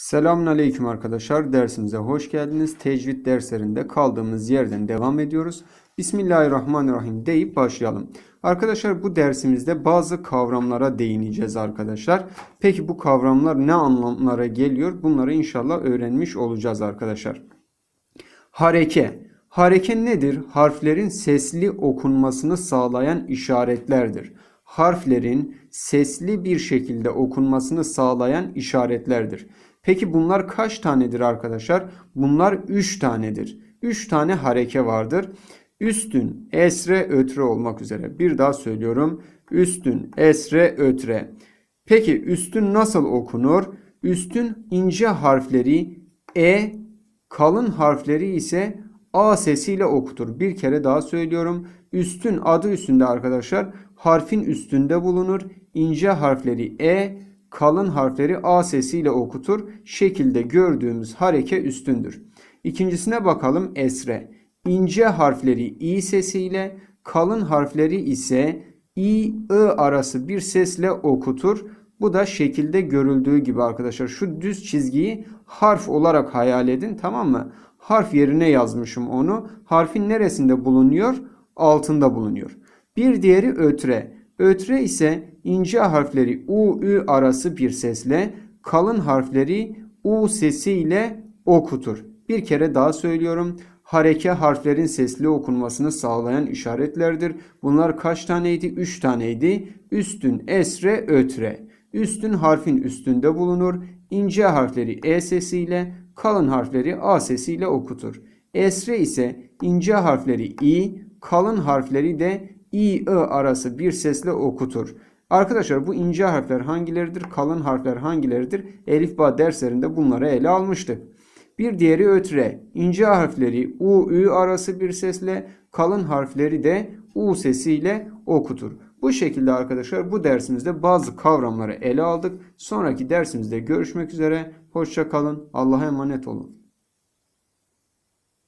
Selamünaleyküm arkadaşlar. Dersimize hoş geldiniz. Tecvid derslerinde kaldığımız yerden devam ediyoruz. Bismillahirrahmanirrahim deyip başlayalım. Arkadaşlar bu dersimizde bazı kavramlara değineceğiz arkadaşlar. Peki bu kavramlar ne anlamlara geliyor? Bunları inşallah öğrenmiş olacağız arkadaşlar. Hareke. Hareke nedir? Harflerin sesli okunmasını sağlayan işaretlerdir. Harflerin sesli bir şekilde okunmasını sağlayan işaretlerdir. Peki bunlar kaç tanedir arkadaşlar? Bunlar 3 tanedir. 3 tane hareke vardır. Üstün, esre, ötre olmak üzere. Bir daha söylüyorum. Üstün, esre, ötre. Peki üstün nasıl okunur? Üstün ince harfleri e, kalın harfleri ise A sesiyle okutur. Bir kere daha söylüyorum. Üstün adı üstünde arkadaşlar harfin üstünde bulunur. İnce harfleri E, kalın harfleri A sesiyle okutur. Şekilde gördüğümüz hareke üstündür. İkincisine bakalım esre. İnce harfleri İ sesiyle, kalın harfleri ise İ, I arası bir sesle okutur. Bu da şekilde görüldüğü gibi arkadaşlar. Şu düz çizgiyi harf olarak hayal edin tamam mı? Harf yerine yazmışım onu. Harfin neresinde bulunuyor? Altında bulunuyor. Bir diğeri ötre. Ötre ise ince harfleri U, Ü arası bir sesle, kalın harfleri U sesiyle okutur. Bir kere daha söylüyorum. Hareke harflerin sesli okunmasını sağlayan işaretlerdir. Bunlar kaç taneydi? 3 taneydi. Üstün, esre, ötre. Üstün harfin üstünde bulunur. İnce harfleri E sesiyle, kalın harfleri A sesiyle okutur. Esre ise ince harfleri İ, kalın harfleri de İ, Ö arası bir sesle okutur. Arkadaşlar bu ince harfler hangileridir? Kalın harfler hangileridir? Elif Ba derslerinde bunları ele almıştık. Bir diğeri ötre. İnce harfleri U, Ü arası bir sesle, kalın harfleri de U sesiyle okutur. Bu şekilde arkadaşlar bu dersimizde bazı kavramları ele aldık. Sonraki dersimizde görüşmek üzere. Hoşça kalın. Allah'a emanet olun.